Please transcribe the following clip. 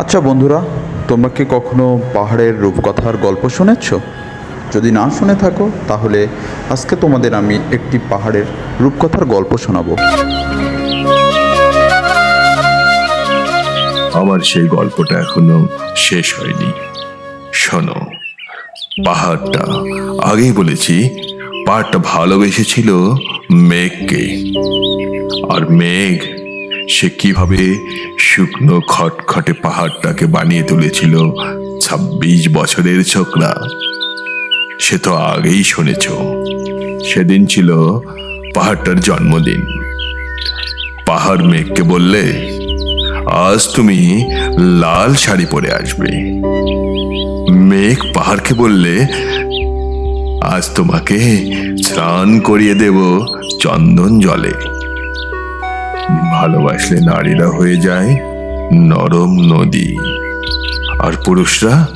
আচ্ছা বন্ধুরা, তোমরা কি কখনো পাহাড়ের রূপকথার গল্প শুনেছ? যদি না শুনে থাকো, তাহলে আজকে তোমাদের আমি একটি পাহাড়ের রূপকথার গল্প শোনাবো। আমার সেই গল্পটা এখনও শেষ হয়নি। শোনো, পাহাড়টা, আগেই বলেছি, পাহাড়টা ভালোবেসেছিল মেঘকে। আর মেঘ সে কীভাবে শুকনো খটখটে পাহাড়টাকে বানিয়ে তুলেছিল ছাব্বিশ বছরের ছোকরা? সে তো আগেই শুনেছ। সেদিন ছিল পাহাড়টার জন্মদিন। পাহাড় মেঘকে বললে, আজ তুমি লাল শাড়ি পরে আসবে। মেঘ পাহাড়কে বললে, আজ তোমাকে স্নান করিয়ে দেব চন্দন জলে। ভালোবাসলে নারীরা হয়ে যায় নরম নদী। আর পুরুষরা